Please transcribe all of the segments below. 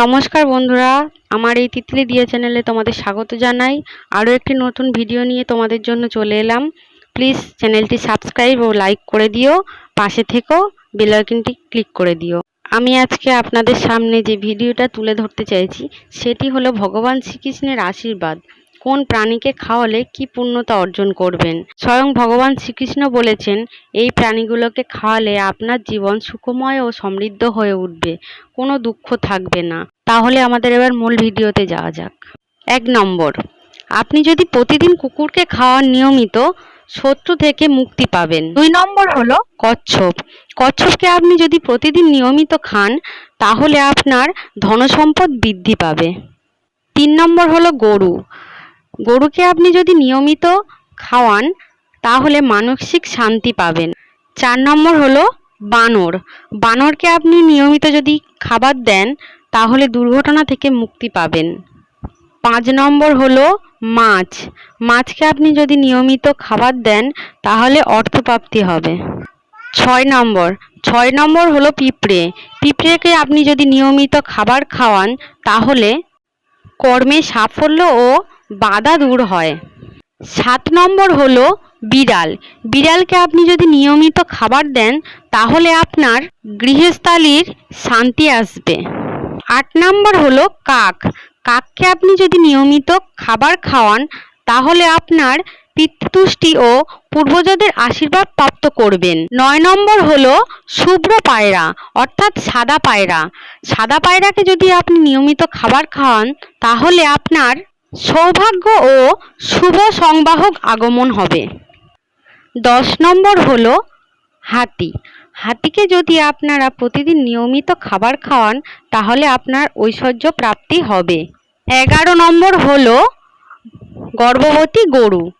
নমস্কার বন্ধুরা, আমার এই তিতলি দিয়ে চ্যানেলে তোমাদের স্বাগত জানাই। আরও একটি নতুন ভিডিও নিয়ে তোমাদের জন্য চলে এলাম। প্লিজ চ্যানেলটি সাবস্ক্রাইব ও লাইক করে দিও, পাশে থেকেও বেলাইকনটি ক্লিক করে দিও। আমি আজকে আপনাদের সামনে যে ভিডিওটা তুলে ধরতে চাইছি, সেটি হলো ভগবান শ্রীকৃষ্ণের আশীর্বাদ। কোন প্রাণীকে খাওয়ালে কি পূর্ণতা অর্জন করবেন? স্বয়ং ভগবান শ্রীকৃষ্ণ বলেছেন এই প্রাণীগুলোকে খাওয়ালে আপনার জীবন সুখময় ও সমৃদ্ধ হয়ে উঠবে কোনো দুঃখ থাকবে না। তাহলে আমাদের এবার মূল ভিডিওতে যাওয়া যাক। এক নম্বর আপনি যদি প্রতিদিন কুকুরকে খাওয়ার নিয়মিত শত্রু থেকে মুক্তি পাবেন। দুই নম্বর হলো কচ্ছপ। কচ্ছপকে আপনি যদি প্রতিদিন নিয়মিত খান তাহলে আপনার ধনসম্পদ বৃদ্ধি পাবে। তিন নম্বর হলো গরু। গরুকে আপনি যদি নিয়মিত খাওয়ান, তাহলে মানসিক শান্তি পাবেন। চার নম্বর হলো বানর। বানরকে আপনি নিয়মিত যদি খাবার দেন, তাহলে দুর্ঘটনা থেকে মুক্তি পাবেন। পাঁচ নম্বর হলো মাছ। মাছকে আপনি যদি নিয়মিত খাবার দেন, তাহলে অর্থপ্রাপ্তি হবে। ছয় নম্বর। ছয় নম্বর হলো পিঁপড়ে। পিঁপড়েকে আপনি যদি নিয়মিত খাবার খাওয়ান, তাহলে কর্মে সাফল্য ও বাধা দূর হয়। সাত নম্বর হলো বিড়াল। বিড়ালকে আপনি যদি নিয়মিত খাবার দেন, তাহলে আপনার গৃহস্থালির শান্তি আসবে। আট নম্বর হলো কাক। কাককে আপনি যদি নিয়মিত খাবার খাওয়ান, তাহলে আপনার পিতৃতুষ্টি ও পূর্বজদের আশীর্বাদ প্রাপ্ত করবেন। নয় নম্বর হলো শুভ্র পায়রা, অর্থাৎ সাদা পায়রা। সাদা পায়রাকে যদি আপনি নিয়মিত খাবার খাওয়ান, তাহলে আপনার সৌভাগ্য ও শুভ সংবাহক আগমন হবে। দশ নম্বর হলো হাতি। হাতিকে যদি আপনারা প্রতিদিন নিয়মিত খাবার খাওয়ান, তাহলে আপনার ঐশ্বর্য প্রাপ্তি হবে। এগারো নম্বর হলো গর্ভবতী গরু।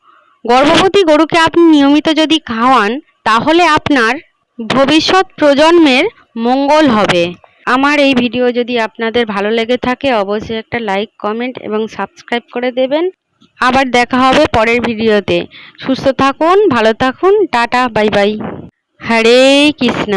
গর্ভবতী গরুকে আপনি নিয়মিত যদি খাওয়ান, তাহলে আপনার ভবিষ্যৎ প্রজন্মের মঙ্গল হবে। আমার এই ভিডিও যদি আপনাদের ভালো লেগে থাকে, অবশ্যই একটা লাইক কমেন্ট এবং সাবস্ক্রাইব করে দেবেন। আবার দেখা হবে পরের ভিডিওতে। সুস্থ থাকুন, ভালো থাকুন, tata bye bye Hare Krishna.